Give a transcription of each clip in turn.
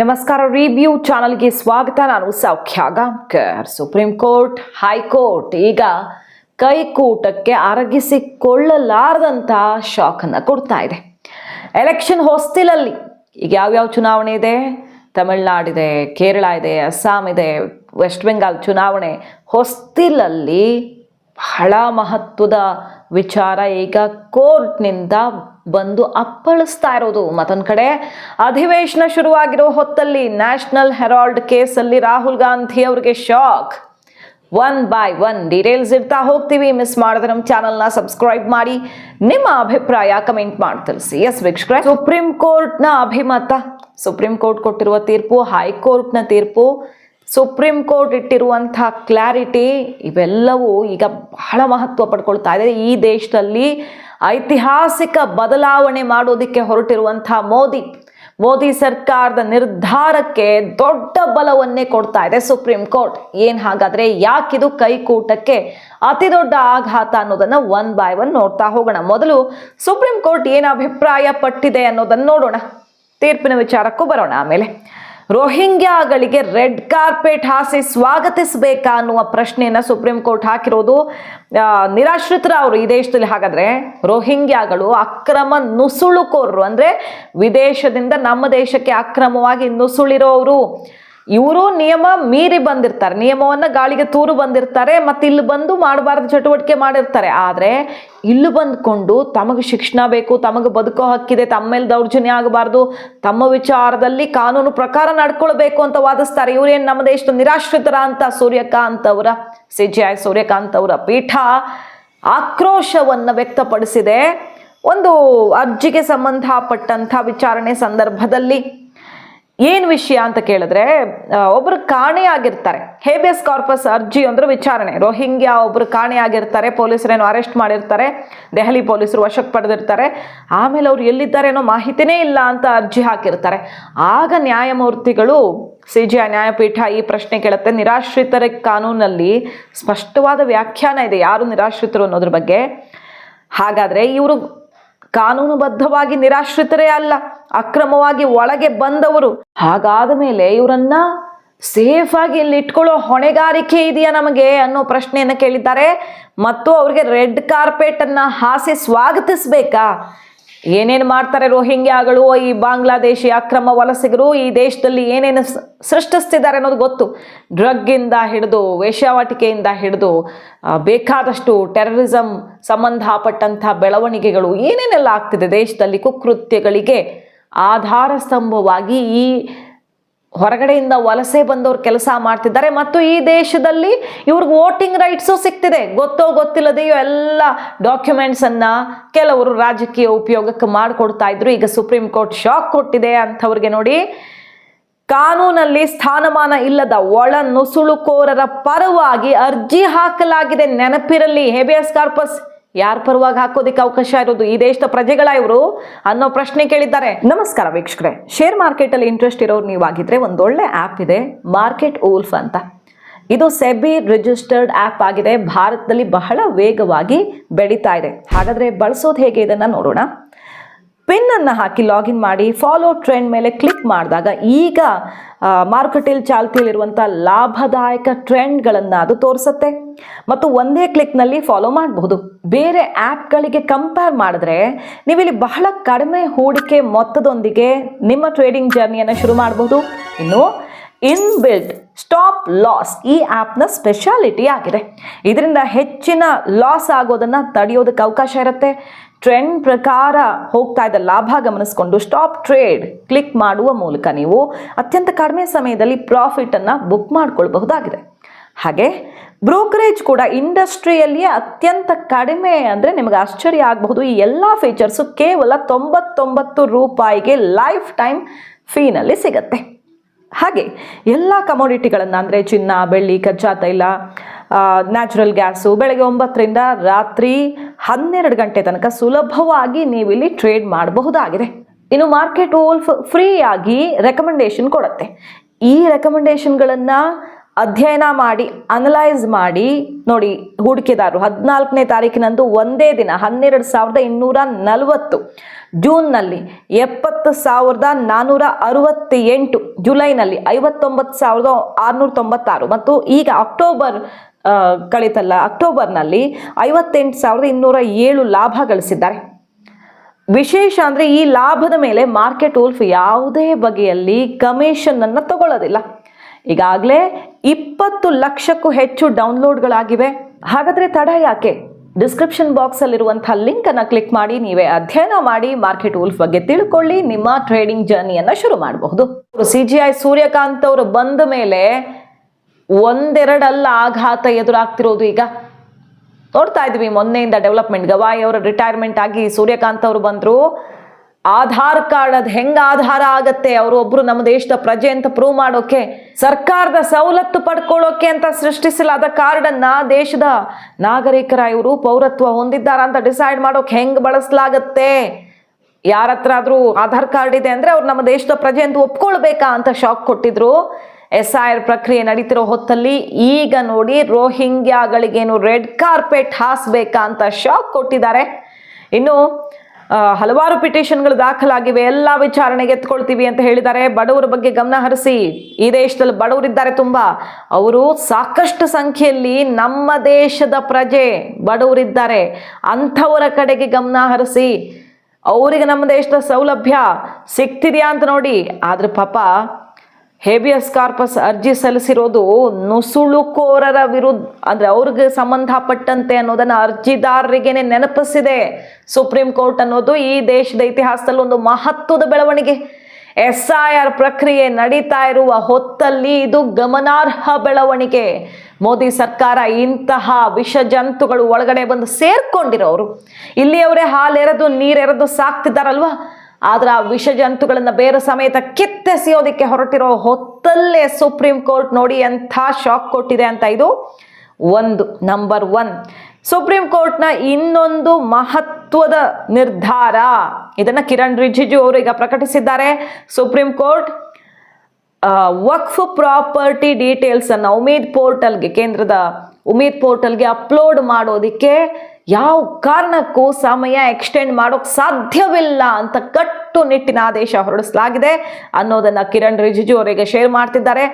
ನಮಸ್ಕಾರ ರಿವ್ಯೂ ಚಾನಲ್ಗೆ ಸ್ವಾಗತ. ನಾನು ಸೌಖ್ಯ ಗಾಂಕರ್ ಸುಪ್ರೀಂ ಕೋರ್ಟ್ ಹೈಕೋರ್ಟ್ ಈಗ ಕೈಕೂಟಕ್ಕೆ ಶಾಕ್ ಶಾಕನ್ನು ಕೊಡ್ತಾ ಇದೆ. ಎಲೆಕ್ಷನ್ ಹೊಸ್ತಿಲಲ್ಲಿ ಈಗ ಯಾವ್ಯಾವ ಚುನಾವಣೆ ಇದೆ? ತಮಿಳ್ನಾಡಿದೆ, ಕೇರಳ ಇದೆ, ಅಸ್ಸಾಂ ಇದೆ ವೆಸ್ಟ್ ಬೆಂಗಾಲ್ ಚುನಾವಣೆ ಹೊಸ್ತಿಲಲ್ಲಿ ಬಹಳ ಮಹತ್ವದ ವಿಚಾರ ಈಗ ಕೋರ್ಟ್ನಿಂದ ಬಂದು ಅಪ್ಪಳಿಸ್ತಾ ಇರೋದು. ಮತ್ತೊಂದು ಕಡೆ, ಅಧಿವೇಶನ ಶುರುವಾಗಿರೋ ಹೊತ್ತಲ್ಲಿ ನ್ಯಾಷನಲ್ ಹೆರಾಲ್ಡ್ ಕೇಸಲ್ಲಿ ರಾಹುಲ್ ಗಾಂಧಿ ಅವರಿಗೆ shock. One by one details ಇರ್ತಾ ಹೋಗ್ತೀವಿ. ಮಿಸ್ ಮಾಡಿದ್ರೆ ನಮ್ಮ ಚಾನಲ್ನ ಸಬ್ಸ್ಕ್ರೈಬ್ ಮಾಡಿ. ನಿಮ್ಮ ಅಭಿಪ್ರಾಯ ಕಮೆಂಟ್ ಮಾಡಿ ತಿಳಿಸಿ. ಎಸ್ ವೀಕ್ಷಕರೇ, ಸುಪ್ರೀಂ ಕೋರ್ಟ್ನ ಅಭಿಮತ. ಸುಪ್ರೀಂ ಕೋರ್ಟ್ ಕೊಟ್ಟಿರುವ ತೀರ್ಪು, ಹೈಕೋರ್ಟ್ನ ತೀರ್ಪು, ಸುಪ್ರೀಂ ಕೋರ್ಟ್ ಇಟ್ಟಿರುವಂಥ ಕ್ಲಾರಿಟಿ, ಇವೆಲ್ಲವೂ ಈಗ ಬಹಳ ಮಹತ್ವ ಪಡ್ಕೊಳ್ತಾ ಇದೆ. ಈ ದೇಶದಲ್ಲಿ ಐತಿಹಾಸಿಕ ಬದಲಾವಣೆ ಮಾಡೋದಕ್ಕೆ ಹೊರಟಿರುವಂಥ ಮೋದಿ. ಮೋದಿ ಸರ್ಕಾರದ ನಿರ್ಧಾರಕ್ಕೆ ದೊಡ್ಡ ಬಲವನ್ನೇ ಕೊಡ್ತಾ ಇದೆ ಸುಪ್ರೀಂ ಕೋರ್ಟ್. ಏನ್ ಹಾಗಾದ್ರೆ ಯಾಕಿದು ಕೈಕೂಟಕ್ಕೆ ಅತಿ ದೊಡ್ಡ ಆಘಾತ ಅನ್ನೋದನ್ನ ಒನ್ ಬೈ ಒನ್ ನೋಡ್ತಾ ಹೋಗೋಣ. ಮೊದಲು ಸುಪ್ರೀಂ ಕೋರ್ಟ್ ಏನು ಅಭಿಪ್ರಾಯ ಪಟ್ಟಿದೆ ಅನ್ನೋದನ್ನ ನೋಡೋಣ. ತೀರ್ಪಿನ ವಿಚಾರಕ್ಕೂ ಬರೋಣ ಆಮೇಲೆ. ರೋಹಿಂಗ್ಯಾಗಳಿಗೆ ರೆಡ್ ಕಾರ್ಪೆಟ್ ಹಾಸಿ ಸ್ವಾಗತಿಸಬೇಕಾ ಅನ್ನುವ ಪ್ರಶ್ನೆಯನ್ನು ಸುಪ್ರೀಂ ಕೋರ್ಟ್ ಹಾಕಿರೋದು ನಿರಾಶ್ರಿತರ ಅವರು ಈ ದೇಶದಲ್ಲಿ. ಹಾಗಾದ್ರೆ ರೋಹಿಂಗ್ಯಾಗಳು ಅಕ್ರಮ ನುಸುಳುಕೋರರು. ಅಂದ್ರೆ ವಿದೇಶದಿಂದ ನಮ್ಮ ದೇಶಕ್ಕೆ ಅಕ್ರಮವಾಗಿ ನುಸುಳಿರೋರು. ಇವರು ನಿಯಮ ಮೀರಿ ಬಂದಿರ್ತಾರೆ. ನಿಯಮವನ್ನು ಗಾಳಿಗೆ ತೂರು ಬಂದಿರ್ತಾರೆ, ಮತ್ತು ಇಲ್ಲಿ ಬಂದು ಮಾಡಬಾರ್ದು ಚಟುವಟಿಕೆ ಮಾಡಿರ್ತಾರೆ. ಆದರೆ ಇಲ್ಲಿ ಬಂದ್ಕೊಂಡು ತಮಗೆ ಶಿಕ್ಷಣ ಬೇಕು, ತಮಗೆ ಬದುಕೋ ಹಕ್ಕಿದೆ, ತಮ್ಮ ಮೇಲೆ ದೌರ್ಜನ್ಯ ಆಗಬಾರ್ದು, ತಮ್ಮ ವಿಚಾರದಲ್ಲಿ ಕಾನೂನು ಪ್ರಕಾರ ನಡ್ಕೊಳ್ಬೇಕು ಅಂತ ವಾದಿಸ್ತಾರೆ. ಇವರೇನು ನಮ್ಮ ದೇಶದ ನಿರಾಶ್ರಿತರ ಅಂತ? ಸೂರ್ಯಕಾಂತ್ ಅವರ ಸಿ ಜಿ ಸೂರ್ಯಕಾಂತ್ ಅವರ ಪೀಠ ಆಕ್ರೋಶವನ್ನು ವ್ಯಕ್ತಪಡಿಸಿದೆ. ಒಂದು ಅರ್ಜಿಗೆ ಸಂಬಂಧಪಟ್ಟಂಥ ವಿಚಾರಣೆ ಸಂದರ್ಭದಲ್ಲಿ ಏನು ವಿಷಯ ಅಂತ ಕೇಳಿದ್ರೆ ಒಬ್ರು ಕಾಣೆಯಾಗಿರ್ತಾರೆ ಹೇಬಿಯಸ್ ಕಾರ್ಪಸ್ ಅರ್ಜಿ ಅಂದ್ರೆ ವಿಚಾರಣೆ. ರೋಹಿಂಗ್ಯಾ ಒಬ್ರು ಕಾಣೆಯಾಗಿರ್ತಾರೆ ಪೊಲೀಸರೇನು ಅರೆಸ್ಟ್ ಮಾಡಿರ್ತಾರೆ, ದೆಹಲಿ ಪೊಲೀಸರು ವಶಕ್ಕೆ ಪಡೆದಿರ್ತಾರೆ. ಆಮೇಲೆ ಅವ್ರು ಎಲ್ಲಿದ್ದಾರೆ ಅನ್ನೋ ಮಾಹಿತಿನೇ ಇಲ್ಲ ಅಂತ ಅರ್ಜಿ ಹಾಕಿರ್ತಾರೆ. ಆಗ ನ್ಯಾಯಮೂರ್ತಿಗಳು, ಸಿ ಜಿ ಐ ನ್ಯಾಯಪೀಠ ಈ ಪ್ರಶ್ನೆ ಕೇಳುತ್ತೆ. ನಿರಾಶ್ರಿತರ ಕಾನೂನಲ್ಲಿ ಸ್ಪಷ್ಟವಾದ ವ್ಯಾಖ್ಯಾನ ಇದೆ. ಯಾರು ನಿರಾಶ್ರಿತರು ಅನ್ನೋದ್ರ ಬಗ್ಗೆ? ಹಾಗಾದ್ರೆ ಇವರು ಕಾನೂನುಬದ್ಧವಾಗಿ ನಿರಾಶ್ರಿತರೇ ಅಲ್ಲ, ಅಕ್ರಮವಾಗಿ ಒಳಗೆ ಬಂದವರು. ಹಾಗಾದ ಮೇಲೆ ಇವರನ್ನ ಸೇಫ್ ಆಗಿ ಇಲ್ಲಿ ಇಟ್ಕೊಳ್ಳೋ ಹೊಣೆಗಾರಿಕೆ ಇದೆಯಾ ನಮಗೆ ಅನ್ನೋ ಪ್ರಶ್ನೆಯನ್ನ ಕೇಳಿದ್ದಾರೆ. ಮತ್ತು ಅವ್ರಿಗೆ ರೆಡ್ ಕಾರ್ಪೆಟ್ ಅನ್ನ ಹಾಸಿ ಸ್ವಾಗತಿಸ್ಬೇಕಾ? ಏನೇನು ಮಾಡ್ತಾರೆ ರೋಹಿಂಗ್ಯಾಗಳು, ಈ ಬಾಂಗ್ಲಾದೇಶಿ ಅಕ್ರಮ ವಲಸಿಗರು, ಈ ದೇಶದಲ್ಲಿ ಏನೇನು ಸೃಷ್ಟಿಸ್ತಿದ್ದಾರೆ ಅನ್ನೋದು ಗೊತ್ತು. ಡ್ರಗ್ಗಿಂದ ಹಿಡಿದು, ವೇಶ್ಯಾವಾಟಿಕೆಯಿಂದ ಹಿಡಿದು ಬೇಕಾದಷ್ಟು ಟೆರರಿಸಮ್ ಸಂಬಂಧಪಟ್ಟಂಥ ಬೆಳವಣಿಗೆಗಳು ಏನೇನೆಲ್ಲ ಆಗ್ತಿದೆ ದೇಶದಲ್ಲಿ ಕುಕೃತ್ಯಗಳಿಗೆ? ಆಧಾರ ಸ್ತಂಭವಾಗಿ ಈ ಹೊರಗಡೆಯಿಂದ ವಲಸೆ ಬಂದವರು ಕೆಲಸ ಮಾಡ್ತಿದ್ದಾರೆ ಮತ್ತು ಈ ದೇಶದಲ್ಲಿ ಇವ್ರಿಗೆ ವೋಟಿಂಗ್ ರೈಟ್ಸು ಸಿಗ್ತಿದೆ. ಗೊತ್ತೋ ಗೊತ್ತಿಲ್ಲದೆಯೋ ಎಲ್ಲ ಡಾಕ್ಯುಮೆಂಟ್ಸ್ ಅನ್ನ ಕೆಲವರು ರಾಜಕೀಯ ಉಪಯೋಗಕ್ಕೆ ಮಾಡಿಕೊಡ್ತಾ ಇದ್ರು. ಈಗ ಸುಪ್ರೀಂ ಕೋರ್ಟ್ ಶಾಕ್ ಕೊಟ್ಟಿದೆ ಅಂಥವ್ರಿಗೆ ನೋಡಿ. ಕಾನೂನಲ್ಲಿ ಸ್ಥಾನಮಾನ ಇಲ್ಲದ ಒಳ ನುಸುಳುಕೋರರ ಪರವಾಗಿ ಅರ್ಜಿ ಹಾಕಲಾಗಿದೆ. ನೆನಪಿರಲಿ ಹೆಬಿಯಸ್ ಕಾರ್ಪಸ್ ಯಾರ ಪರವಾಗಿ ಹಾಕೋದಿಕ್ಕೆ ಅವಕಾಶ ಇರೋದು ಈ ದೇಶದ ಪ್ರಜೆಗಳ ಇವರು ಅನ್ನೋ ಪ್ರಶ್ನೆ ಕೇಳಿದ್ದಾರೆ. ನಮಸ್ಕಾರ ವೀಕ್ಷಕರೇ. ಶೇರ್ ಮಾರ್ಕೆಟ್ ಅಲ್ಲಿ ಇಂಟ್ರೆಸ್ಟ್ ಇರೋರು ನೀವಾಗಿದ್ರೆ ಒಂದೊಳ್ಳೆ ಆ್ಯಪ್ ಇದೆ ಮಾರ್ಕೆಟ್ ಓಲ್ಫ್ ಅಂತ. ಇದು ಸೆಬಿ ರಿಜಿಸ್ಟರ್ಡ್ ಆ್ಯಪ್ ಆಗಿದೆ. ಭಾರತದಲ್ಲಿ ಬಹಳ ವೇಗವಾಗಿ ಬೆಳೀತಾ ಇದೆ. ಹಾಗಾದ್ರೆ ಬಳಸೋದು ಹೇಗೆ ಇದನ್ನ ನೋಡೋಣ. ಪಿನ್ ಅನ್ನು ಹಾಕಿ ಲಾಗಿನ್ ಮಾಡಿ ಫಾಲೋ ಟ್ರೆಂಡ್ ಮೇಲೆ ಕ್ಲಿಕ್ ಮಾಡಿದಾಗ ಈಗ ಮಾರುಕಟ್ಟೆಯಲ್ಲಿ ಚಾಲ್ತಿಯಲ್ಲಿರುವಂಥ ಲಾಭದಾಯಕ ಟ್ರೆಂಡ್ಗಳನ್ನು ಅದು ತೋರಿಸುತ್ತೆ. ಮತ್ತು ಒಂದೇ ಕ್ಲಿಕ್ನಲ್ಲಿ ಫಾಲೋ ಮಾಡಬಹುದು. ಬೇರೆ ಆ್ಯಪ್ಗಳಿಗೆ ಕಂಪೇರ್ ಮಾಡಿದ್ರೆ ನೀವಿಲ್ಲಿ ಬಹಳ ಕಡಿಮೆ ಹೂಡಿಕೆ ಮೊತ್ತದೊಂದಿಗೆ ನಿಮ್ಮ ಟ್ರೇಡಿಂಗ್ ಜರ್ನಿಯನ್ನು ಶುರು ಮಾಡಬಹುದು. ಇನ್ನು ಇನ್ಬಿಲ್ಟ್ ಸ್ಟಾಪ್ ಲಾಸ್ ಈ ಆ್ಯಪ್ನ ಸ್ಪೆಷಾಲಿಟಿ ಆಗಿದೆ. ಇದರಿಂದ ಹೆಚ್ಚಿನ ಲಾಸ್ ಆಗೋದನ್ನು ತಡೆಯೋದಕ್ಕೆ ಅವಕಾಶ ಇರುತ್ತೆ. ಟ್ರೆಂಡ್ ಪ್ರಕಾರ ಹೋಗ್ತಾ ಇದ್ದ ಲಾಭ ಗಮನಿಸ್ಕೊಂಡು ಸ್ಟಾಪ್ ಟ್ರೇಡ್ ಕ್ಲಿಕ್ ಮಾಡುವ ಮೂಲಕ ನೀವು ಅತ್ಯಂತ ಕಡಿಮೆ ಸಮಯದಲ್ಲಿ ಪ್ರಾಫಿಟನ್ನು ಬುಕ್ ಮಾಡ್ಕೊಳ್ಬಹುದಾಗಿದೆ. ಹಾಗೆ ಬ್ರೋಕರೇಜ್ ಕೂಡ ಇಂಡಸ್ಟ್ರಿಯಲ್ಲಿಯೇ ಅತ್ಯಂತ ಕಡಿಮೆ ಅಂದರೆ ನಿಮಗೆ ಆಶ್ಚರ್ಯ ಆಗಬಹುದು. ಈ ಎಲ್ಲ ಫೀಚರ್ಸು ಕೇವಲ ತೊಂಬತ್ತೊಂಬತ್ತು ರೂಪಾಯಿಗೆ ಲೈಫ್ ಟೈಮ್ ಫೀನಲ್ಲಿ ಸಿಗತ್ತೆ. ಹಾಗೆ ಎಲ್ಲ ಕಮೋಡಿಟಿಗಳನ್ನು ಅಂದರೆ ಚಿನ್ನ, ಬೆಳ್ಳಿ, ಕಚ್ಚಾ ತೈಲ ನ್ಯಾಚುರಲ್ ಗ್ಯಾಸು ಬೆಳಗ್ಗೆ ಒಂಬತ್ತರಿಂದ ರಾತ್ರಿ ಹನ್ನೆರಡು ಗಂಟೆ ತನಕ ಸುಲಭವಾಗಿ ನೀವಿಲ್ಲಿ ಟ್ರೇಡ್ ಮಾಡಬಹುದಾಗಿದೆ. ಇನ್ನು ಮಾರ್ಕೆಟ್ ವೋಲ್ಫ್ ಫ್ರೀಯಾಗಿ ರೆಕಮೆಂಡೇಶನ್ ಕೊಡುತ್ತೆ. ಈ ರೆಕಮೆಂಡೇಶನ್ಗಳನ್ನು ಅಧ್ಯಯನ ಮಾಡಿ ಅನಲೈಸ್ ಮಾಡಿ, ನೋಡಿ ಹೂಡಿಕೆದಾರರು, ಹದಿನಾಲ್ಕನೇ ತಾರೀಕಿನಂದು ಒಂದೇ ದಿನ, ಹನ್ನೆರಡು ಸಾವಿರದ ಇನ್ನೂರ ನಲವತ್ತು, ಜೂನ್ನಲ್ಲಿ ಎಪ್ಪತ್ತು ಸಾವಿರದ ನಾನ್ನೂರ ಅರವತ್ತೆಂಟು, ಜುಲೈನಲ್ಲಿ ಐವತ್ತೊಂಬತ್ತು ಸಾವಿರದ ಆರುನೂರ ತೊಂಬತ್ತಾರು ಮತ್ತು ಈಗ ಅಕ್ಟೋಬರ್ ಕಳಿತಲ್ಲ, ಅಕ್ಟೋಬರ್ನಲ್ಲಿ ಐವತ್ತೆಂಟು ಸಾವಿರದ ಇನ್ನೂರ ಏಳು ಲಾಭ ಗಳಿಸಿದ್ದಾರೆ. ವಿಶೇಷ ಅಂದರೆ ಈ ಲಾಭದ ಮೇಲೆ ಮಾರ್ಕೆಟ್ ಉಲ್ಫ್ ಯಾವುದೇ ಬಗೆಯಲ್ಲಿ ಕಮಿಷನ್ ಅನ್ನು ತಗೊಳ್ಳೋದಿಲ್ಲ. ಈಗಾಗಲೇ ಇಪ್ಪತ್ತು ಲಕ್ಷಕ್ಕೂ ಹೆಚ್ಚು ಡೌನ್ಲೋಡ್ಗಳಾಗಿವೆ. ಹಾಗಾದರೆ ತಡ ಯಾಕೆ? ಡಿಸ್ಕ್ರಿಪ್ಷನ್ ಬಾಕ್ಸಲ್ಲಿರುವಂಥ ಲಿಂಕನ್ನು ಕ್ಲಿಕ್ ಮಾಡಿ, ನೀವೇ ಅಧ್ಯಯನ ಮಾಡಿ, ಮಾರ್ಕೆಟ್ ಉಲ್ಫ್ ಬಗ್ಗೆ ತಿಳ್ಕೊಳ್ಳಿ, ನಿಮ್ಮ ಟ್ರೇಡಿಂಗ್ ಜರ್ನಿಯನ್ನು ಶುರು ಮಾಡಬಹುದು. ಸಿ ಜಿ ಐ ಸೂರ್ಯಕಾಂತ್ ಅವರು ಬಂದ ಮೇಲೆ ಒಂದೆರಡಲ್ಲ ಆಘಾತ ಎದುರಾಗ್ತಿರೋದು ಈಗ. ನೋಡ್ತಾ ಇದ್ವಿ ಮೊನ್ನೆಯಿಂದ ಡೆವಲಪ್ಮೆಂಟ್, ಗವಾಯಿ ಅವರ ರಿಟೈರ್ಮೆಂಟ್ ಆಗಿ ಸೂರ್ಯಕಾಂತ್ ಅವರು ಬಂದರು. ಆಧಾರ್ ಕಾರ್ಡ್ ಅದು ಹೆಂಗ ಆಧಾರ ಆಗತ್ತೆ? ಅವರು ಒಬ್ಬರು ನಮ್ಮ ದೇಶದ ಪ್ರಜೆ ಅಂತ ಪ್ರೂವ್ ಮಾಡೋಕೆ, ಸರ್ಕಾರದ ಸವಲತ್ತು ಪಡ್ಕೊಳ್ಳೋಕೆ ಅಂತ ಸೃಷ್ಟಿಸಲಾದ ಕಾರ್ಡ್ ಅನ್ನ ದೇಶದ ನಾಗರಿಕರ ಇವರು ಪೌರತ್ವ ಹೊಂದಿದ್ದಾರ ಅಂತ ಡಿಸೈಡ್ ಮಾಡೋಕೆ ಹೆಂಗ್ ಬಳಸಲಾಗತ್ತೆ? ಯಾರ ಹತ್ರ ಆದ್ರೂ ಆಧಾರ್ ಕಾರ್ಡ್ ಇದೆ ಅಂದ್ರೆ ಅವ್ರು ನಮ್ಮ ದೇಶದ ಪ್ರಜೆ ಅಂತ ಒಪ್ಕೊಳ್ಬೇಕಾ ಅಂತ ಶಾಕ್ ಕೊಟ್ಟಿದ್ರು. ಎಸ್ ಐ ಆರ್ ಪ್ರಕ್ರಿಯೆ ನಡೀತಿರೋ ಹೊತ್ತಲ್ಲಿ ಈಗ ನೋಡಿ ರೋಹಿಂಗ್ಯಾಗಳಿಗೇನು ರೆಡ್ ಕಾರ್ಪೆಟ್ ಹಾಸ್ಬೇಕಾ ಅಂತ ಶಾಕ್ ಕೊಟ್ಟಿದ್ದಾರೆ. ಇನ್ನು ಹಲವಾರು ಪಿಟಿಷನ್ಗಳು ದಾಖಲಾಗಿವೆ. ಎಲ್ಲ ವಿಚಾರಣೆಗೆ ಎತ್ಕೊಳ್ತೀವಿ ಅಂತ ಹೇಳಿದ್ದಾರೆ. ಬಡವರ ಬಗ್ಗೆ ಗಮನ ಹರಿಸಿ. ಈ ದೇಶದಲ್ಲಿ ಬಡವರಿದ್ದಾರೆ ತುಂಬಾ. ಅವರು ಸಾಕಷ್ಟು ಸಂಖ್ಯೆಯಲ್ಲಿ ನಮ್ಮ ದೇಶದ ಪ್ರಜೆ ಬಡವರಿದ್ದಾರೆ. ಅಂಥವರ ಕಡೆಗೆ ಗಮನ ಹರಿಸಿ. ಅವರಿಗೆ ನಮ್ಮ ದೇಶದ ಸೌಲಭ್ಯ ಸಿಗ್ತಿದೆಯಾ ಅಂತ ನೋಡಿ. ಆದ್ರೆ ಪಾಪ ಹೇಬಿಯಸ್ ಕಾರ್ಪಸ್ ಅರ್ಜಿ ಸಲ್ಲಿಸಿರೋದು ನುಸುಳುಕೋರರ ವಿರುದ್ಧ, ಅಂದರೆ ಅವ್ರಿಗೆ ಸಂಬಂಧಪಟ್ಟಂತೆ ಅನ್ನೋದನ್ನು ಅರ್ಜಿದಾರರಿಗೇನೆ ನೆನಪಿಸಿದೆ. ಸುಪ್ರೀಂ ಕೋರ್ಟ್ ಅನ್ನೋದು ಈ ದೇಶದ ಇತಿಹಾಸದಲ್ಲಿ ಒಂದು ಮಹತ್ವದ ಬೆಳವಣಿಗೆ. ಎಸ್ ಐ ಆರ್ ಪ್ರಕ್ರಿಯೆ ನಡೀತಾ ಇರುವ ಹೊತ್ತಲ್ಲಿ ಇದು ಗಮನಾರ್ಹ ಬೆಳವಣಿಗೆ. ಮೋದಿ ಸರ್ಕಾರ ಇಂತಹ ವಿಷ ಜಂತುಗಳು ಒಳಗಡೆ ಬಂದು ಸೇರ್ಕೊಂಡಿರೋರು. ಇಲ್ಲಿಯವರೇ ಹಾಲೆರೆದು, ನೀರೆರೆದು ಸಾಕ್ತಿದ್ದಾರಲ್ವಾ? ಆದ್ರೆ ಆ ವಿಷ ಜಂತುಗಳನ್ನ ಬೇರೆ ಸಮೇತ ಕಿತ್ತೆಸೆಯೋದಕ್ಕೆ ಹೊರಟಿರೋ ಹೊತ್ತಲ್ಲೇ ಸುಪ್ರೀಂ ಕೋರ್ಟ್ ನೋಡಿ ಎಂಥ ಶಾಕ್ ಕೊಟ್ಟಿದೆ ಅಂತ ಇದು ಒಂದು. ನಂಬರ್ ಒನ್ ಸುಪ್ರೀಂ ಕೋರ್ಟ್ನ ಇನ್ನೊಂದು ಮಹತ್ವದ ನಿರ್ಧಾರ. ಇದನ್ನ ಕಿರಣ್ ರಿಜಿಜು ಅವರು ಈಗ ಪ್ರಕಟಿಸಿದ್ದಾರೆ. ಸುಪ್ರೀಂ ಕೋರ್ಟ್ ವಕ್ಫ್ ಪ್ರಾಪರ್ಟಿ ಡೀಟೇಲ್ಸನ್ನು ಉಮೀದ್ ಪೋರ್ಟಲ್ಗೆ, ಕೇಂದ್ರದ ಉಮೇದ್ ಪೋರ್ಟಲ್ಗೆ ಅಪ್ಲೋಡ್ ಮಾಡೋದಕ್ಕೆ ಯಾವ ಕಾರಣಕ್ಕೂ ಸಮಯ ಎಕ್ಸ್ಟೆಂಡ್ ಮಾಡೋಕ್ಕೆ ಸಾಧ್ಯವಿಲ್ಲ ಅಂತ ಕಟ್ಟುನಿಟ್ಟಿನ ಆದೇಶ ಹೊರಡಿಸಲಾಗಿದೆ ಅನ್ನೋದನ್ನು ಕಿರಣ್ ರಿಜಿಜು ಅವರಿಗೆ ಶೇರ್ ಮಾಡ್ತಿದ್ದಾರೆ.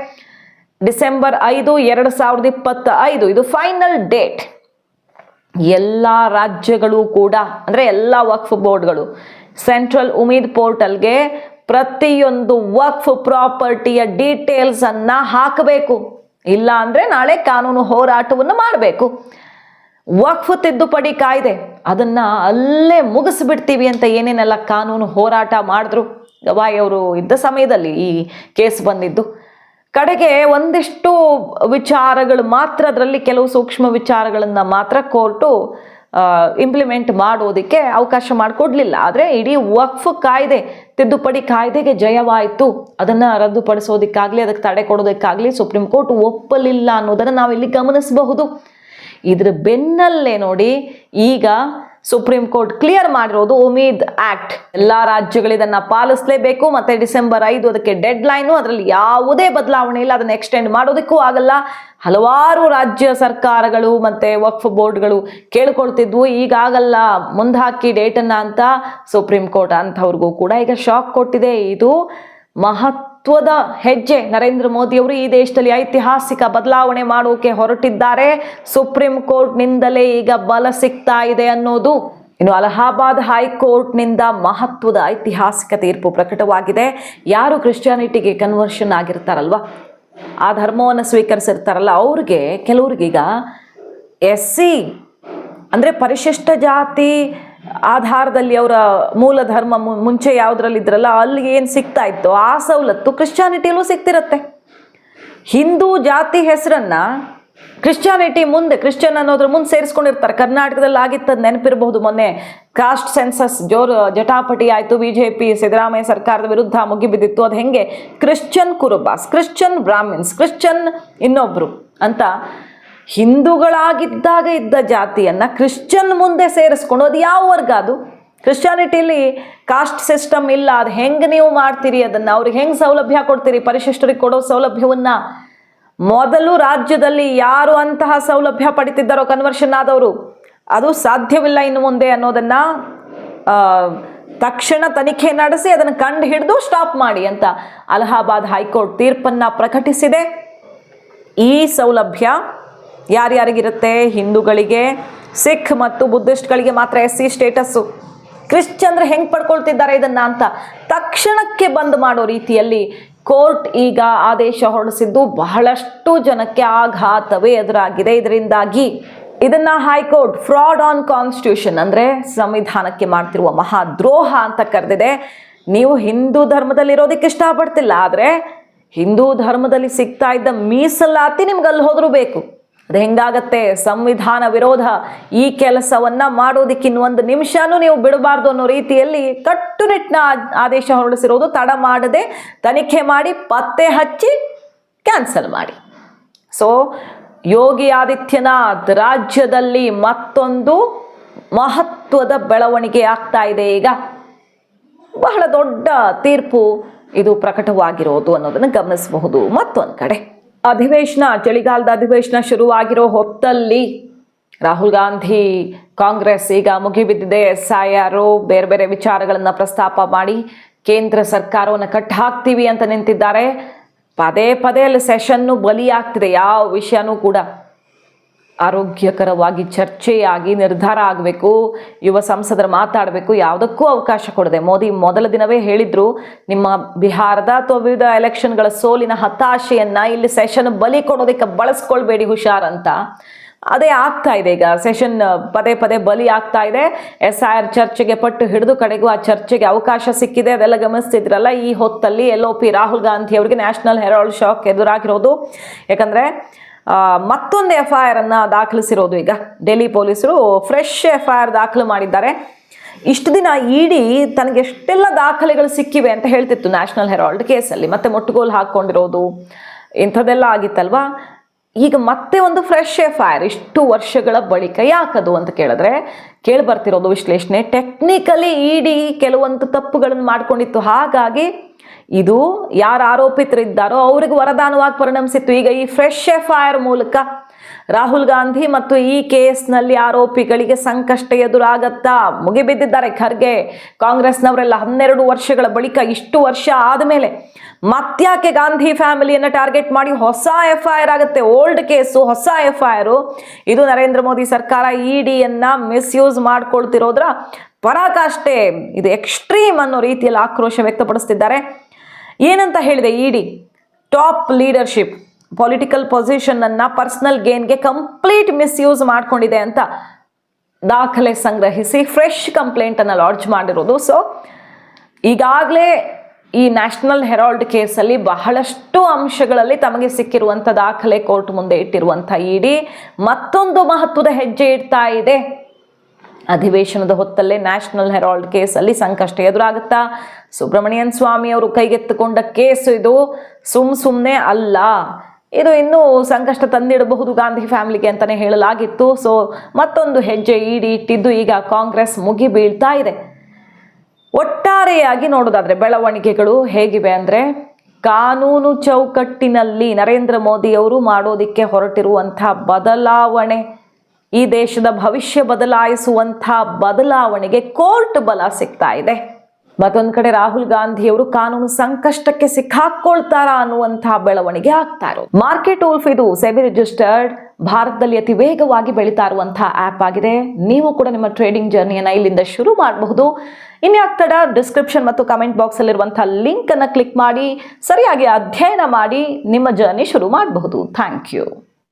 ಡಿಸೆಂಬರ್ ಐದು, ಎರಡು ಸಾವಿರದ ಇಪ್ಪತ್ತ ಐದು ಇದು ಫೈನಲ್ ಡೇಟ್ ಎಲ್ಲ ರಾಜ್ಯಗಳು ಕೂಡ, ಅಂದರೆ ಎಲ್ಲ ವಕ್ಫ್ ಬೋರ್ಡ್ಗಳು ಸೆಂಟ್ರಲ್ ಉಮೀದ್ ಪೋರ್ಟಲ್ಗೆ ಪ್ರತಿಯೊಂದು ವಕ್ಫ್ ಪ್ರಾಪರ್ಟಿಯ ಡೀಟೇಲ್ಸ್ ಅನ್ನ ಹಾಕಬೇಕು. ಇಲ್ಲ ಅಂದ್ರೆ ನಾಳೆ ಕಾನೂನು ಹೋರಾಟವನ್ನು ಮಾಡಬೇಕು. ವಕ್ಫ್ ತಿದ್ದುಪಡಿ ಕಾಯ್ದೆ. ಅದನ್ನ ಅಲ್ಲೇ ಮುಗಿಸ್ಬಿಡ್ತೀವಿ ಅಂತ ಏನೇನೆಲ್ಲ ಕಾನೂನು ಹೋರಾಟ ಮಾಡಿದ್ರು. ಗವಾಯಿ ಅವರು ಇದ್ದ ಸಮಯದಲ್ಲಿ ಈ ಕೇಸ್ ಬಂದಿದ್ದು. ಕಡೆಗೆ ಒಂದಿಷ್ಟು ವಿಚಾರಗಳು ಮಾತ್ರ ಅದರಲ್ಲಿ ಕೆಲವು ಸೂಕ್ಷ್ಮ ವಿಚಾರಗಳನ್ನು ಮಾತ್ರ ಕೋರ್ಟು ಇಂಪ್ಲಿಮೆಂಟ್ ಮಾಡೋದಕ್ಕೆ ಅವಕಾಶ ಮಾಡಿಕೊಡ್ಲಿಲ್ಲ. ಆದರೆ ಇಡೀ ವಕ್ಫ್ ಕಾಯ್ದೆ, ತಿದ್ದುಪಡಿ ಕಾಯ್ದೆಗೆ ಜಯವಾಯಿತು. ಅದನ್ನು ರದ್ದುಪಡಿಸೋದಕ್ಕಾಗಲಿ, ಅದಕ್ಕೆ ತಡೆ ಕೊಡೋದಕ್ಕಾಗಲಿ ಸುಪ್ರೀಂ ಕೋರ್ಟ್ ಒಪ್ಪಲಿಲ್ಲ ಅನ್ನೋದನ್ನು ನಾವಿಲ್ಲಿ ಗಮನಿಸಬಹುದು. ಇದ್ರ ಬೆನ್ನಲ್ಲೇ ನೋಡಿ ಈಗ ಸುಪ್ರೀಂ ಕೋರ್ಟ್ ಕ್ಲಿಯರ್ ಮಾಡಿರೋದು ಉಮೀದ್ ಆಕ್ಟ್. ಎಲ್ಲಾ ರಾಜ್ಯಗಳು ಇದನ್ನ ಪಾಲಿಸಲೇಬೇಕು, ಮತ್ತೆ ಡಿಸೆಂಬರ್ ಐದು ಅದಕ್ಕೆ ಡೆಡ್ ಲೈನು ಅದರಲ್ಲಿ ಯಾವುದೇ ಬದಲಾವಣೆ ಇಲ್ಲ, ಅದನ್ನ ಎಕ್ಸ್ಟೆಂಡ್ ಮಾಡೋದಕ್ಕೂ ಆಗಲ್ಲ. ಹಲವಾರು ರಾಜ್ಯ ಸರ್ಕಾರಗಳು ಮತ್ತೆ ವಕ್ಫ್ ಬೋರ್ಡ್ಗಳು ಕೇಳ್ಕೊಳ್ತಿದ್ವು ಈಗಾಗಲ್ಲ ಮುಂದಾಕಿ ಡೇಟನ್ನ ಅಂತ ಸುಪ್ರೀಂ ಕೋರ್ಟ್ ಅಂಥವ್ರಿಗೂ ಕೂಡ ಈಗ ಶಾಕ್ ಕೊಟ್ಟಿದೆ. ಇದು ಮಹತ್ವದ ಹೆಜ್ಜೆ ನರೇಂದ್ರ ಮೋದಿ ಅವರು ಈ ದೇಶದಲ್ಲಿ ಐತಿಹಾಸಿಕ ಬದಲಾವಣೆ ಮಾಡೋಕೆ ಹೊರಟಿದ್ದಾರೆ. ಸುಪ್ರೀಂ ಕೋರ್ಟ್ನಿಂದಲೇ ಈಗ ಬಲ ಸಿಗ್ತಾ ಇದೆ ಅನ್ನೋದು ಇನ್ನು ಅಲಹಾಬಾದ್ ಹೈಕೋರ್ಟ್ನಿಂದ ಮಹತ್ವದ ಐತಿಹಾಸಿಕ ತೀರ್ಪು ಪ್ರಕಟವಾಗಿದೆ. ಯಾರು ಕ್ರಿಶ್ಚಿಯಾನಿಟಿಗೆ ಕನ್ವರ್ಷನ್ ಆಗಿರ್ತಾರಲ್ವ? ಆ ಧರ್ಮವನ್ನು ಸ್ವೀಕರಿಸಿರ್ತಾರಲ್ಲ, ಅವ್ರಿಗೆ ಕೆಲವ್ರಿಗೀಗ ಎಸ್ ಸಿ ಅಂದರೆ ಪರಿಶಿಷ್ಟ ಜಾತಿ ಆಧಾರದಲ್ಲಿ ಅವರ ಮೂಲ ಧರ್ಮ ಮುಂಚೆ ಯಾವುದ್ರಲ್ಲಿ ಇದ್ರಲ್ಲ ಅಲ್ಲಿ ಏನು ಸಿಗ್ತಾ ಇತ್ತು ಆ ಸವಲತ್ತು ಕ್ರಿಶ್ಚಾನಿಟಿಯಲ್ಲೂ ಸಿಗ್ತಿರತ್ತೆ. ಹಿಂದೂ ಜಾತಿ ಹೆಸರನ್ನ ಕ್ರಿಶ್ಚಾನಿಟಿ ಮುಂದೆ, ಕ್ರಿಶ್ಚಿಯನ್ ಅನ್ನೋದ್ರ ಮುಂದೆ ಸೇರಿಸ್ಕೊಂಡಿರ್ತಾರೆ. ಕರ್ನಾಟಕದಲ್ಲಿ ಆಗಿತ್ತದ ನೆನಪಿರಬಹುದು ಮೊನ್ನೆ. ಕಾಸ್ಟ್ ಸೆನ್ಸಸ್, ಜೋರ್ ಜಟಾಪಟಿ ಆಯಿತು ಬಿ ಜೆ ಪಿ ಸಿದ್ದರಾಮಯ್ಯ ಸರ್ಕಾರದ ವಿರುದ್ಧ ಮುಗಿಬಿದ್ದಿತ್ತು ಅದು ಹೆಂಗೆ? Christian Kurubas, Christian Brahmins, Christian ಇನ್ನೊಬ್ರು ಅಂತ ಹಿಂದೂಗಳಾಗಿದ್ದಾಗ ಇದ್ದ ಜಾತಿಯನ್ನು ಕ್ರಿಶ್ಚಿಯನ್ ಮುಂದೆ ಸೇರಿಸ್ಕೊಂಡು ಅದು ಯಾವ ವರ್ಗ ಅದು? ಕ್ರಿಶ್ಚಿಯಾನಿಟಿಲಿ ಕಾಸ್ಟ್ ಸಿಸ್ಟಮ್ ಇಲ್ಲ, ಅದು ಹೆಂಗೆ ನೀವು ಮಾಡ್ತೀರಿ ಅದನ್ನು? ಅವ್ರಿಗೆ ಹೆಂಗೆ ಸೌಲಭ್ಯ ಕೊಡ್ತೀರಿ? ಪರಿಶಿಷ್ಟರಿಗೆ ಕೊಡೋ ಸೌಲಭ್ಯವನ್ನು? ಮೊದಲು ರಾಜ್ಯದಲ್ಲಿ ಯಾರು ಅಂತಹ ಸೌಲಭ್ಯ ಪಡಿತಿದ್ದಾರೋ ಕನ್ವರ್ಷನ್ ಆದವರು? ಅದು ಸಾಧ್ಯವಿಲ್ಲ ಇನ್ನು ಮುಂದೆ ಅನ್ನೋದನ್ನು ತಕ್ಷಣ ತನಿಖೆ ನಡೆಸಿ ಅದನ್ನು ಕಂಡು ಹಿಡಿದು ಸ್ಟಾಪ್ ಮಾಡಿ ಅಂತ ಅಲಹಾಬಾದ್ ಹೈಕೋರ್ಟ್ ತೀರ್ಪನ್ನು ಪ್ರಕಟಿಸಿದೆ. ಈ ಸೌಲಭ್ಯ ಯಾರ್ಯಾರಿಗಿರುತ್ತೆ? ಹಿಂದೂಗಳಿಗೆ, ಸಿಖ್ ಮತ್ತು ಬುದ್ಧಿಸ್ಟ್ಗಳಿಗೆ ಮಾತ್ರ ಎಸ್ ಸಿ ಸ್ಟೇಟಸ್ಸು. ಕ್ರಿಶ್ಚಿಯನ್ರು ಹೆಂಗೆ ಪಡ್ಕೊಳ್ತಿದ್ದಾರೆ ಇದನ್ನ ಅಂತ ತಕ್ಷಣಕ್ಕೆ ಬಂದ್ ಮಾಡೋ ರೀತಿಯಲ್ಲಿ ಕೋರ್ಟ್ ಈಗ ಆದೇಶ ಹೊರಡಿಸಿದ್ದು ಬಹಳಷ್ಟು ಜನಕ್ಕೆ ಆಘಾತವೇ ಎದುರಾಗಿದೆ. ಇದರಿಂದಾಗಿ ಇದನ್ನ ಹೈಕೋರ್ಟ್ ಫ್ರಾಡ್ ಆನ್ ಕಾನ್ಸ್ಟಿಟ್ಯೂಷನ್ ಅಂದ್ರೆ ಸಂವಿಧಾನಕ್ಕೆ ಮಾಡ್ತಿರುವ ಮಹಾದ್ರೋಹ ಅಂತ ಕರೆದಿದೆ. ನೀವು ಹಿಂದೂ ಧರ್ಮದಲ್ಲಿ ಇರೋದಕ್ಕೆ ಇಷ್ಟಪಡ್ತಿಲ್ಲ, ಆದರೆ ಹಿಂದೂ ಧರ್ಮದಲ್ಲಿ ಸಿಗ್ತಾ ಇದ್ದ ಮೀಸಲಾತಿ ನಿಮ್ಗೆ ಅಲ್ಲಿ ಹೋದರೂ ಬೇಕು. ಅದು ಹೆಂಗಾಗತ್ತೆ? ಸಂವಿಧಾನ ವಿರೋಧ. ಈ ಕೆಲಸವನ್ನ ಮಾಡೋದಕ್ಕೆ ಇನ್ನೊಂದು ನಿಮಿಷನೂ ನೀವು ಬಿಡಬಾರ್ದು ಅನ್ನೋ ರೀತಿಯಲ್ಲಿ ಕಟ್ಟುನಿಟ್ಟಿನ ಆದೇಶ ಹೊರಡಿಸಿರೋದು ತಡ ಮಾಡದೆ ತನಿಖೆ ಮಾಡಿ, ಪತ್ತೆ ಹಚ್ಚಿ, ಕ್ಯಾನ್ಸಲ್ ಮಾಡಿ. ಸೊ ಯೋಗಿ ಆದಿತ್ಯನಾಥ್, ರಾಜ್ಯದಲ್ಲಿ ಮತ್ತೊಂದು ಮಹತ್ವದ ಬೆಳವಣಿಗೆ ಆಗ್ತಾ ಇದೆ ಈಗ. ಬಹಳ ದೊಡ್ಡ ತೀರ್ಪು ಇದು ಪ್ರಕಟವಾಗಿರೋದು ಅನ್ನೋದನ್ನು ಗಮನಿಸಬಹುದು ಮತ್ತೊಂದು ಕಡೆ. ಅಧಿವೇಶನ, ಚಳಿಗಾಲದ ಅಧಿವೇಶನ ಶುರುವಾಗಿರೋ ಹೊತ್ತಲ್ಲಿ ರಾಹುಲ್ ಗಾಂಧಿ ಕಾಂಗ್ರೆಸ್ ಈಗ ಮುಗಿಬಿದ್ದಿದೆ. ಎಸ್ ಐ ಆರ್ ಬೇರೆ ಬೇರೆ ವಿಚಾರಗಳನ್ನು ಪ್ರಸ್ತಾಪ ಮಾಡಿ ಕೇಂದ್ರ ಸರ್ಕಾರವನ್ನು ಕಟ್ ಹಾಕ್ತೀವಿ ಅಂತ ನಿಂತಿದ್ದಾರೆ. ಪದೇ ಪದೇ ಅಲ್ಲಿ ಸೆಷನ್ನು ಬಲಿಯಾಗ್ತಿದೆ. ಯಾವ ವಿಷಯನೂ ಕೂಡ. ಆರೋಗ್ಯಕರವಾಗಿ ಚರ್ಚೆಯಾಗಿ ನಿರ್ಧಾರ ಆಗಬೇಕು, ಯುವ ಸಂಸದರು ಮಾತಾಡಬೇಕು, ಯಾವುದಕ್ಕೂ ಅವಕಾಶ ಕೊಡದೆ. ಮೋದಿ ಮೊದಲ ದಿನವೇ ಹೇಳಿದ್ರು, ನಿಮ್ಮ ಬಿಹಾರದ ಅಥವಾ ವಿವಿಧ ಎಲೆಕ್ಷನ್ಗಳ ಸೋಲಿನ ಹತಾಶೆಯನ್ನ ಇಲ್ಲಿ ಸೆಷನ್ ಬಲಿ ಕೊಡೋದಕ್ಕೆ ಬಳಸ್ಕೊಳ್ಬೇಡಿ ಹುಷಾರ್ ಅಂತ. ಅದೇ ಆಗ್ತಾ ಇದೆ ಈಗ. ಸೆಷನ್ ಪದೇ ಪದೇ ಬಲಿ ಆಗ್ತಾ ಇದೆ. ಎಸ್ ಆರ್ ಚರ್ಚೆಗೆ ಪಟ್ಟು ಹಿಡಿದು ಕಡೆಗೂ ಆ ಚರ್ಚೆಗೆ ಅವಕಾಶ ಸಿಕ್ಕಿದೆ. ಅದೆಲ್ಲ ಗಮನಿಸ್ತಿದ್ರಲ್ಲ, ಈ ಹೊತ್ತಲ್ಲಿ L O P Rahul Gandhi ಅವರಿಗೆ ನ್ಯಾಷನಲ್ ಹೆರಾಲ್ಡ್ ಶಾಕ್ ಎದುರಾಗಿರೋದು. ಯಾಕಂದ್ರೆ ಮತ್ತೊಂದು ಎಫ್ ಐ ಆರ್ ಅನ್ನ ದಾಖಲಿಸಿರೋದು ಈಗ. ಡೆಲ್ಲಿ ಪೊಲೀಸರು ಫ್ರೆಶ್ ಎಫ್ ಐ ಆರ್ ದಾಖಲು ಮಾಡಿದ್ದಾರೆ. ಇಷ್ಟು ದಿನ ಇಡಿ ತನಗೆ ಎಷ್ಟೆಲ್ಲ ದಾಖಲೆಗಳು ಸಿಕ್ಕಿವೆ ಅಂತ ಹೇಳ್ತಿತ್ತು ನ್ಯಾಷನಲ್ ಹೆರಾಲ್ಡ್ ಕೇಸಲ್ಲಿ. ಮತ್ತೆ ಮೊಟ್ಟುಗೋಲು ಹಾಕ್ಕೊಂಡಿರೋದು, ಇಂಥದ್ದೆಲ್ಲ ಆಗಿತ್ತಲ್ವಾ? ಈಗ ಮತ್ತೆ ಒಂದು ಫ್ರೆಶ್ ಎಫ್ ಐ ಆರ್ ಇಷ್ಟು ವರ್ಷಗಳ ಬಳಿಕ ಯಾಕದು ಅಂತ ಕೇಳಿದ್ರೆ ಕೇಳಿ ಬರ್ತಿರೋದು ವಿಶ್ಲೇಷಣೆ. ಟೆಕ್ನಿಕಲಿ ಇಡಿ ಕೆಲವೊಂದು ತಪ್ಪುಗಳನ್ನು ಮಾಡ್ಕೊಂಡಿತ್ತು. ಹಾಗಾಗಿ ಇದು ಯಾರು ಆರೋಪಿತರಿದ್ದಾರೋ ಅವ್ರಿಗೆ ವರದಾನವಾಗಿ ಪರಿಣಮಿಸಿತ್ತು. ಈಗ ಈ ಫ್ರೆಶ್ ಎಫ್ ಐ ಆರ್ ಮೂಲಕ ರಾಹುಲ್ ಗಾಂಧಿ ಮತ್ತು ಈ ಕೇಸ್ನಲ್ಲಿ ಆರೋಪಿಗಳಿಗೆ ಸಂಕಷ್ಟ ಎದುರಾಗತ್ತಾ ಮುಗಿಬಿದ್ದಿದ್ದಾರೆ. ಖರ್ಗೆ ಕಾಂಗ್ರೆಸ್ನವರೆಲ್ಲ ಹನ್ನೆರಡು ವರ್ಷಗಳ ಬಳಿಕ ಇಷ್ಟು ವರ್ಷ ಆದಮೇಲೆ ಮತ್ತ್ಯಾಕೆ ಗಾಂಧಿ ಫ್ಯಾಮಿಲಿಯನ್ನು ಟಾರ್ಗೆಟ್ ಮಾಡಿ ಹೊಸ ಎಫ್ ಐ ಆರ್ ಆಗುತ್ತೆ. ಓಲ್ಡ್ ಕೇಸು, ಹೊಸ ಎಫ್ ಐ ಆರ್ ಇದು ನರೇಂದ್ರ ಮೋದಿ ಸರ್ಕಾರ ಇಡಿಯನ್ನ ಮಿಸ್ಯೂಸ್ ಮಾಡ್ಕೊಳ್ತಿರೋದ್ರ ಪರಾಕಾಷ್ಟೆ ಇದು ಎಕ್ಸ್ಟ್ರೀಮ್ ಅನ್ನೋ ರೀತಿಯಲ್ಲಿ ಆಕ್ರೋಶ ವ್ಯಕ್ತಪಡಿಸ್ತಿದ್ದಾರೆ. ಏನಂತ ಹೇಳಿದೆ ED? Top leadership political position and personal ಗೇನ್ಗೆ complete misuse ಮಾಡ್ಕೊಂಡಿದೆ ಅಂತ ದಾಖಲೆ ಸಂಗ್ರಹಿಸಿ ಫ್ರೆಶ್ ಕಂಪ್ಲೇಂಟನ್ನು ಲಾಡ್ಜ್ ಮಾಡಿರೋದು. ಸೊ ಈಗಾಗಲೇ ಈ ನ್ಯಾಷನಲ್ ಹೆರಾಲ್ಡ್ ಕೇಸಲ್ಲಿ ಬಹಳಷ್ಟು ಅಂಶಗಳಲ್ಲಿ ತಮಗೆ ಸಿಕ್ಕಿರುವಂಥ ದಾಖಲೆ ಕೋರ್ಟ್ ಮುಂದೆ ಇಟ್ಟಿರುವಂಥ ಇಡಿ. ಮತ್ತೊಂದು ಮಹತ್ವದ ಹೆಜ್ಜೆ ಇಡ್ತಾ ಇದೆ. ಅಧಿವೇಶನದ ಹೊತ್ತಲ್ಲೇ ನ್ಯಾಷನಲ್ ಹೆರಾಲ್ಡ್ ಕೇಸಲ್ಲಿ ಸಂಕಷ್ಟ ಎದುರಾಗುತ್ತಾ? ಸುಬ್ರಹ್ಮಣ್ಯನ್ ಸ್ವಾಮಿ ಅವರು ಕೈಗೆತ್ತಿಕೊಂಡ ಕೇಸು ಇದು. ಸುಮ್ ಸುಮ್ಮನೆ ಅಲ್ಲ. ಇದು ಇನ್ನೂ ಸಂಕಷ್ಟ ತಂದಿಡಬಹುದು ಗಾಂಧಿ ಫ್ಯಾಮಿಲಿಗೆ ಅಂತಲೇ ಹೇಳಲಾಗಿತ್ತು. ಸೊ, ಮತ್ತೊಂದು ಹೆಜ್ಜೆ ಈಡಿ ಇಟ್ಟಿದ್ದು ಈಗ ಕಾಂಗ್ರೆಸ್ ಮುಗಿ ಬೀಳ್ತಾ ಇದೆ. ಒಟ್ಟಾರೆಯಾಗಿ ನೋಡೋದಾದ್ರೆ ಬೆಳವಣಿಗೆಗಳು ಹೇಗಿವೆ ಅಂದ್ರೆ, ಕಾನೂನು ಚೌಕಟ್ಟಿನಲ್ಲಿ ನರೇಂದ್ರ ಮೋದಿ ಅವರು ಮಾಡೋದಿಕ್ಕೆ ಹೊರಟಿರುವಂತಹ ಬದಲಾವಣೆ. ಈ ದೇಶದ ಭವಿಷ್ಯ ಬದಲಾಯಿಸುವಂಥ ಬದಲಾವಣೆಗೆ ಕೋರ್ಟ್ ಬಲ ಸಿಗ್ತಾ ಇದೆ. ಮತ್ತೊಂದು ಕಡೆ ರಾಹುಲ್ ಗಾಂಧಿಯವರು ಕಾನೂನು ಸಂಕಷ್ಟಕ್ಕೆ ಸಿಕ್ಕಾಕೊಳ್ತಾರ ಅನ್ನುವಂತಹ ಬೆಳವಣಿಗೆ ಆಗ್ತಾ ಇರೋದು. ಮಾರ್ಕೆಟ್ ಉಲ್ಫ್ ಇದು ಸೆಬಿ ರಿಜಿಸ್ಟರ್ಡ್, ಭಾರತದಲ್ಲಿ ಅತಿ ವೇಗವಾಗಿ ಬೆಳೀತಾ ಇರುವಂತಹ ಆಪ್ ಆಗಿದೆ. ನೀವು ಕೂಡ ನಿಮ್ಮ ಟ್ರೇಡಿಂಗ್ ಜರ್ನಿಯನ್ನು ಇಲ್ಲಿಂದ ಶುರು ಮಾಡಬಹುದು. ಇನ್ಯಾಕ್ತಡ ಡಿಸ್ಕ್ರಿಪ್ಷನ್ ಮತ್ತು ಕಮೆಂಟ್ ಲಿಂಕ್ ಅನ್ನ ಕ್ಲಿಕ್ ಮಾಡಿ, ಸರಿಯಾಗಿ ಅಧ್ಯಯನ ಮಾಡಿ, ನಿಮ್ಮ ಜರ್ನಿ ಶುರು ಮಾಡಬಹುದು. Thank you.